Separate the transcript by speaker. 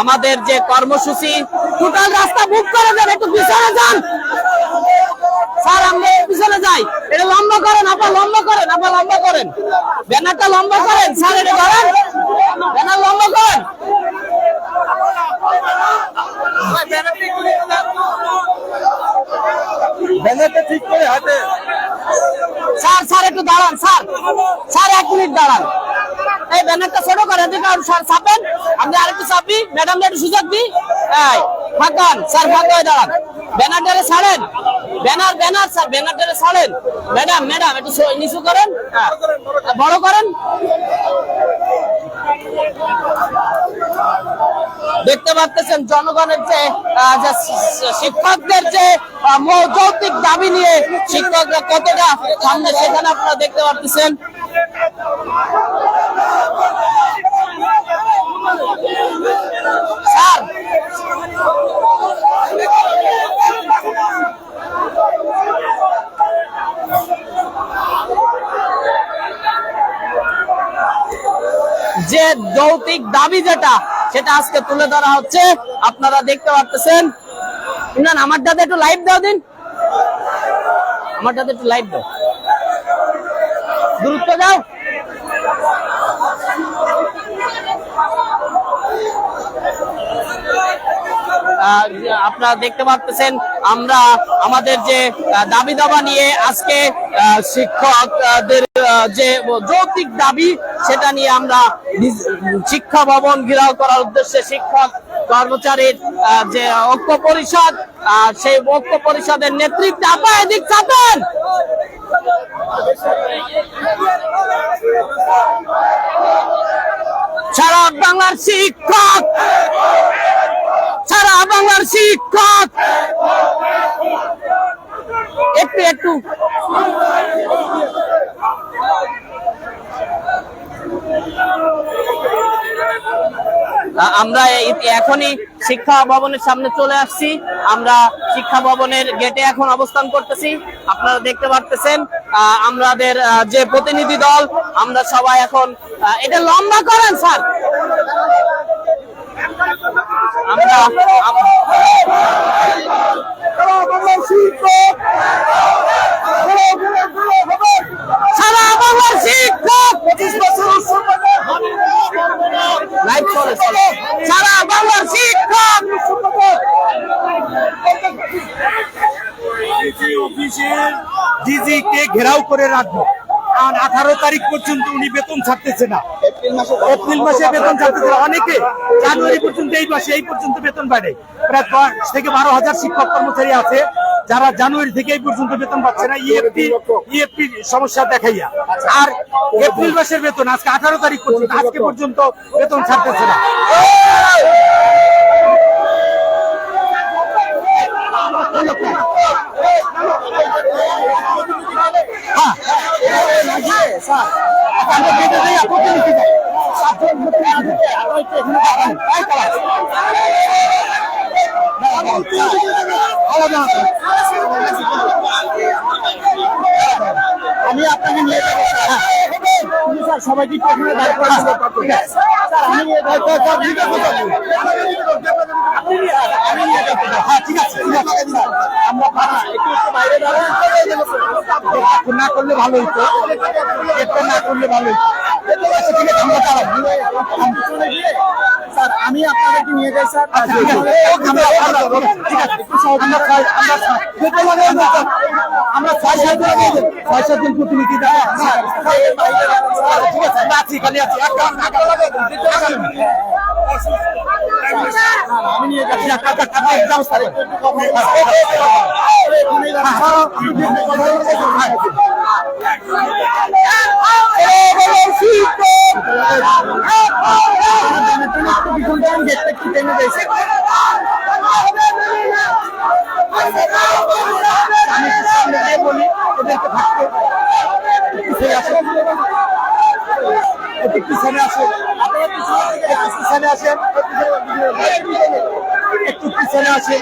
Speaker 1: আমাদের যে
Speaker 2: কর্মসূচি টোটাল রাস্তা বুক করে দেন একটু পিছনে যান। স্যার আমরা পিছনে যাই। এটা লম্বা করেন আপা লম্বা করেন আপা লম্বা করেন। ব্যানারটা লম্বা করেন স্যার এটা করেন ব্যানার লম্বা করেন।
Speaker 1: ব্যানারটা ঠিক করে হাতে।
Speaker 2: স্যার স্যার একটু দাঁড়ান স্যার। স্যার এক মিনিট দাঁড়ান। এই ব্যানারটা ছোট করে স্যার চাপেন আমি আরেকটু চাপি ম্যাডাম একটু সুযোগ দিই ফাঁকান। স্যার ফাঁকা হয়ে দাঁড়ান। ব্যানারটারে ছাড়েন। ব্যানার ব্যানার, স্যার, ব্যানারটারে ছাড়েন। ম্যাডাম ম্যাডাম, একটু নিচু করেন। হ্যাঁ। বড় করেন। দেখতে পাচ্ছেন জনগণের যে শিক্ষকদের যে যৌক্তিক দাবি নিয়ে শিক্ষকরা কতটা সামনে সেখানে আপনারা দেখতে পাচ্ছেন স্যার যে যৌতিক দাবি যেটা সেটা আজকে তুলে ধরা হচ্ছে। আপনারা দেখতে পাচ্ছেন না না, আমারটাতে একটু লাইভ দাও দিন। আমারটাতে একটু লাইভ দাও। গুরুত্ব দাও। আপনারা দেখতে পাচ্ছেন আমরা আমাদের যে দাবি দাবা নিয়ে আজকে শিক্ষকদের যে যৌক্তিক দাবি, সেটা নিয়ে আমরা শিক্ষা ভবন ঘেরাও করার উদ্দেশ্যে শিক্ষক, কর্মচারীর যে ঐক্য পরিষদ সেই ঐক্য পরিষদের নেতৃত্বে আপা এদিক চাপেন! সারা বাংলার শিক্ষক! সারা বাংলার শিক্ষক! একটু একটু। আমরা এখনই শিক্ষা ভবনের সামনে চলে আসছি। আমরা শিক্ষা ভবনের গেটে এখন অবস্থান করতেছি। আপনারা দেখতে পারতেছেন আমাদের যে প্রতিনিধি দল, আমরা সবাই এখন এটা লম্বা করেন, স্যার আমরা আম- সারা বাংলার শিক্ষক লাইভ চলে চলে। সারা বাংলার শিক্ষক
Speaker 3: ডিজি অফিসের ডিজি কে ঘেরাও করে রাখব। কারণ আঠারো তারিখ পর্যন্ত উনি বেতন ছাড়তেছে না। এপ্রিল মাসে বেতন ছাড়তেছে না। অনেকে জানুয়ারি পর্যন্ত এই মাসে এই পর্যন্ত বেতন বাড়ে। প্রায় দশ থেকে বারো হাজার শিক্ষক কর্মচারী আছে যারা জানুয়ারি থেকে এই পর্যন্ত বেতন পাচ্ছে না। ইএফপি ইএফপি সমস্যা দেখাইয়া। আর এপ্রিল মাসের বেতন আজকে আঠারো তারিখ পর্যন্ত আজকে পর্যন্ত বেতন ছাড়তেছে না।
Speaker 1: আমি আপনাকে নিয়ে যাব। স্যার সবাইকে এখানে দাঁড় করান ঠিক আমি ঠিক আছে, হ্যাঁ ঠিক আছে। আমরা একটু বাইরে না করলে ভালো না করলে ভালো আচ্ছা, ঠিক আছে আমরা আমি স্যার আমি আপনাদেরকে নিয়ে যাই স্যার।
Speaker 3: ঠিক আছে।
Speaker 1: আমরা ছয়- সাত জন ছয় সাত জন প্রতিনিধি। দেয় আছে খালি আছি। আমি নিয়ে যাচ্ছি
Speaker 3: আমি বলি এদেরকে একটু পিছনে আসে আপনারা পিছনে থেকে একটু পিছনে আসেন। একটু পিছনে আসেন।